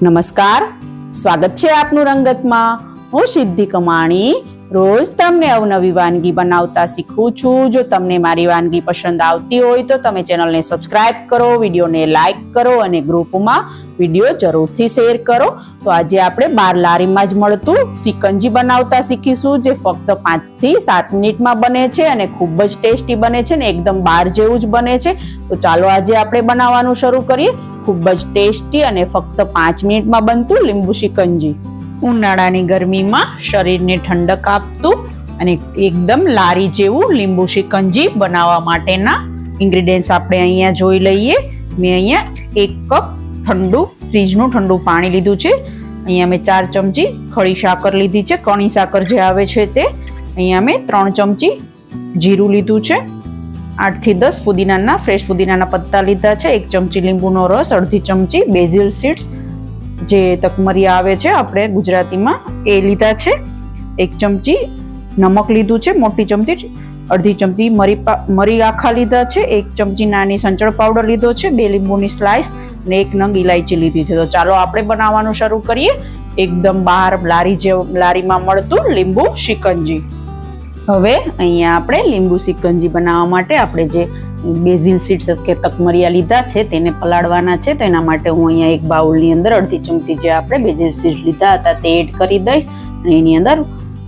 નમસ્કાર. સ્વાગત છે આપનું રંગતમાં. હું સિદ્ધિ કમાણી. રોજ તમને અવનવી વાનગી બનાવતા શીખું છું. જો તમને મારી વાનગી પસંદ આવતી હોય તો તમે ચેનલને સબસ્ક્રાઇબ કરો, વિડીયોને લાઇક કરો અને ગ્રુપમાં વીડિયો જરૂરથી શેર કરો. તો આજે આપણે બાર લારીમાં જ મળતું સિકંજી બનાવતા શીખીશું, જે ફક્ત પાંચથી સાત મિનિટમાં બને છે અને ખૂબ જ ટેસ્ટી બને છે ને એકદમ બાર જેવું જ બને છે. તો ચાલો આજે આપણે બનાવવાનું શરૂ કરીએ. ખૂબ જ ટેસ્ટી અને ફક્ત પાંચ મિનિટમાં બનતું લીંબુ શિકંજી. ઉનાળાની ગરમીમાં શરીરને ઠંડક આપતું અને એકદમ લારી જેવું લીંબુ શિકંજી બનાવવા માટેના ઇન્ગ્રીડિયન્ટ્સ આપણે અહીંયા જોઈ લઈએ. મેં અહીંયા એક કપ ઠંડુ, ફ્રીજનું ઠંડુ પાણી લીધું છે. અહીંયા મેં ચાર ચમચી ખડી સાકર લીધી છે. કણી સાકર જે આવે છે તે. અહીંયા મેં ત્રણ ચમચી જીરું લીધું છે. આઠથી દસ ફુદીનાના, ફ્રેશ ફુદીનાના પત્તા લીધા છે. એક ચમચી લીંબુનો રસ, અડધી ચમચી બેઝિલ સીડ્સ જે તકમરી આવે છે આપણે ગુજરાતીમાં એ લીધા છે. એક ચમચી નમક લીધું છે, મોટી ચમચી, અડધી ચમચી મરી મરી આખા લીધા છે. એક ચમચી નાની સંચળ પાવડર લીધો છે, બે લીંબુની સ્લાઇસ અને એક નંગ ઇલાયચી લીધી છે. તો ચાલો આપણે બનાવવાનું શરૂ કરીએ. એકદમ બહાર લારી જે લારીમાં મળતું લીંબુ શિકંજી. હવે અહીંયા આપણે લીંબુ સિકંજી બનાવવા માટે આપણે જે બેઝિલ સીડ્સ કે તકમરિયા લીધા છે તેને પલાળવાના છે. તો એના માટે હું અહીંયા એક બાઉલની અંદર અડધી ચમચી જે આપણે બેઝિલ સીડ્સ લીધા હતા તે એડ કરી દઈશ. અને એની અંદર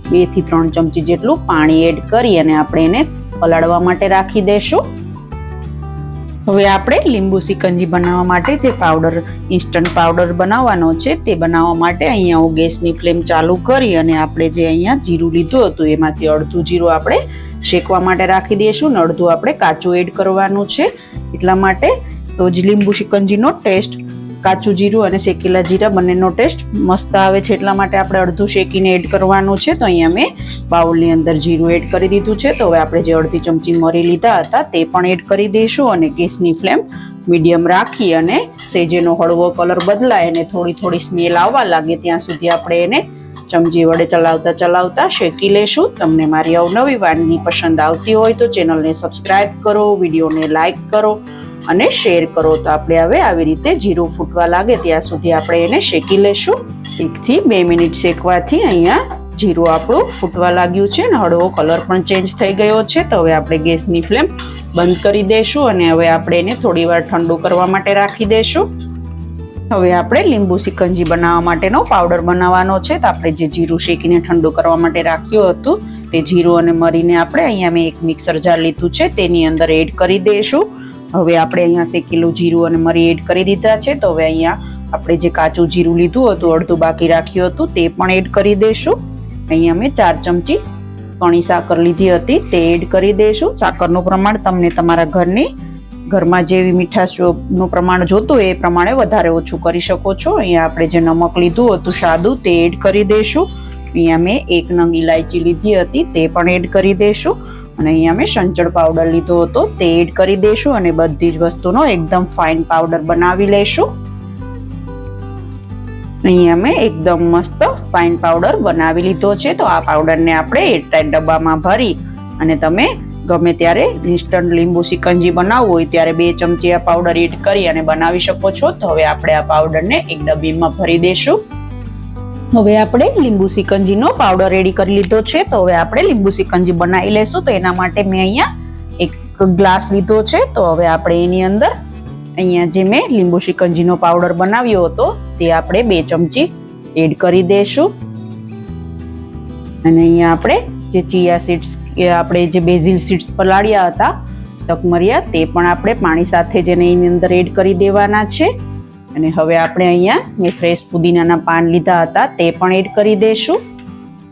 બેથી ત્રણ ચમચી જેટલું પાણી એડ કરી અને આપણે એને પલાળવા માટે રાખી દઈશું. હવે આપણે લીંબુ સિકંજી બનાવવા માટે જે પાવડર ઇન્સ્ટન્ટ પાવડર બનાવવાનો છે તે બનાવવા માટે અહીંયા હું ગેસની ફ્લેમ ચાલુ કરી અને આપણે જે અહીંયા જીરું લીધું હતું એમાંથી અડધું જીરું આપણે શેકવા માટે રાખી દઈશું ને અડધું આપણે કાચું એડ કરવાનું છે. એટલા માટે તો જ લીંબુ શિકંજીનો ટેસ્ટ કાચું જીરું અને શેકેલા જીરા બંનેનો ટેસ્ટ મસ્ત આવે છે. એટલા માટે આપણે અડધું શેકીને એડ કરવાનું છે. તો અહીંયા મેં બાઉલની અંદર જીરું એડ કરી દીધું છે. તો હવે આપણે જે અડધી ચમચી મરી લીધા હતા તે પણ એડ કરી દઈશું અને ગેસની ફ્લેમ મીડિયમ રાખી અને સેજેનો હળવો કલર બદલાય અને થોડી થોડી સ્મેલ આવવા લાગે ત્યાં સુધી આપણે એને ચમચી વડે ચલાવતા ચલાવતા શેકી લેશું. તમને મારી અવનવી વાનગી પસંદ આવતી હોય તો ચેનલને સબસ્ક્રાઈબ કરો, વિડીયોને લાઈક કરો અને શેર કરો. તો આપણે હવે આવી રીતે જીરું ફૂટવા લાગે ત્યાં સુધી આપણે એને શેકી લેશું. એકથી બે મિનિટ શેકવાથી અહીંયા જીરું આપણું ફૂટવા લાગ્યું છે અને હળવો કલર પણ ચેન્જ થઈ ગયો છે. તો હવે આપણે ગેસની ફ્લેમ બંધ કરી દઈશું અને હવે આપણે એને થોડી વાર ઠંડુ કરવા માટે રાખી દઈશું હવે આપણે લીંબુ સિકંજી બનાવવા માટેનો પાવડર બનાવવાનો છે. તો આપણે જે જીરું શેકીને ઠંડુ કરવા માટે રાખ્યું હતું તે જીરું અને મરીને આપણે અહીંયા મેં એક મિક્સર જાર લીધું છે. તેની અંદર એડ કરી દઈશું હવે આપણે અહીંયા શેકેલું જીરું અને મરી એડ કરી દીધા છે, તો હવે અહીંયા આપણે જે કાચું જીરું લીધું હતું, અડધું બાકી રાખ્યું હતું, તે પણ એડ કરી દઈશું અહીંયા અમે ચાર ચમચી કણી સાકર લીધી હતી, તે એડ કરી દઈશું સાકરનું પ્રમાણ તમને તમારા ઘરની, ઘરમાં જેવી મીઠાશનું પ્રમાણ જોતું એ પ્રમાણે વધારે ઓછું કરી શકો છો. અહીંયા આપણે જે નમક લીધું હતું, સાદું, તે એડ કરી દઈશું અહીંયા મેં એક નંગ ઇલાયચી લીધી હતી, તે પણ એડ કરી દઈશું અને અહીંયા મેં સંચળ પાવડર લીધો હતો, તે એડ કરી દઈશું અને બધી જ વસ્તુનો એકદમ ફાઇન પાવડર બનાવી લઈશું અહીંયા મેં એકદમ મસ્ત ફાઇન પાવડર બનાવી લીધો છે, તો આ પાવડરને આપણે એરટાઈટ ડબ્બામાં ભરી અને તમે ગમે ત્યારે ઇન્સ્ટન્ટ લીંબુ સિકંજી બનાવવું હોય ત્યારે બે ચમચી આ પાવડર એડ કરી અને બનાવી શકો છો. તો હવે આપણે આ પાવડરને એક ડબ્બીમાં ભરી દઈશું હવે આપણે લીંબુ સિકંજીનો પાવડર રેડી કરી લીધો છે. તો હવે આપણે લીંબુ સિકંજી બનાવી લેશું. તો એના માટે મેં અહીંયા એક ગ્લાસ લીધો છે. તો હવે આપણે એની અંદર અહીંયા જે મેં લીંબુ શિકંજીનો પાવડર બનાવ્યો હતો, તે આપણે બે ચમચી એડ કરી દઈશું અને અહીંયા આપણે જે ચિયા સીડ્સ કે આપણે જે બેઝિલ સીડ્સ પલાળ્યા હતા તકમરિયા તે પણ આપણે પાણી સાથે જેને એની અંદર એડ કરી દેવાના છે. અને હવે આપણે અહીંયા મેં ફ્રેશ પુદીનાના પાન લીધા હતા, તે પણ એડ કરી દઈશું.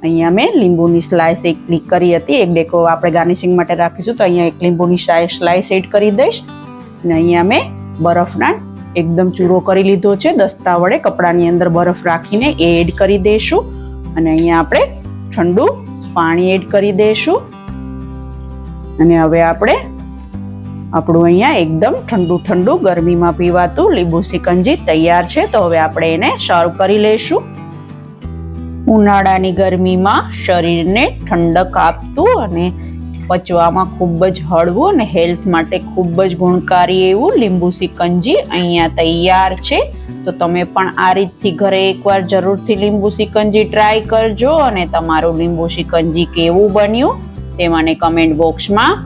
અહીંયા મેં લીંબુની સ્લાઇસ એક ક્લિક કરી હતી, એક ડેકો આપણે ગાર્નિશિંગ માટે રાખીશું, તો અહીંયા એક લીંબુની સ્લાઇસ એડ કરી દઈશ. અને અહીંયા મેં બરફના એકદમ ચૂરો કરી લીધો છે, દસ્તા વડે કપડાની અંદર બરફ રાખીને એ એડ કરી દઈશું. અને અહીંયા આપણે ઠંડુ પાણી એડ કરી દઈશું. અને હવે આપણે આપણું અહીંયા એકદમ ઠંડુ ઠંડુ ગરમીમાં પીવાતું લીંબુ સિકંજી તૈયાર છે, તો હવે આપણે એને સર્વ કરી લઈશું. ઉનાળાની ગરમીમાં શરીરને ઠંડક આપતું અને પચવામાં ખૂબ જ હળવું અને હેલ્થ માટે ખૂબ જ ગુણકારી એવું લીંબુ સિકંજી અહીંયા તૈયાર છે. તો તમે પણ આ રીતથી ઘરે એકવાર જરૂરથી લીંબુ સિકંજી ટ્રાય કરજો અને તમારું લીંબુ સિકંજી કેવું બન્યું તે મને કમેન્ટ બોક્સમાં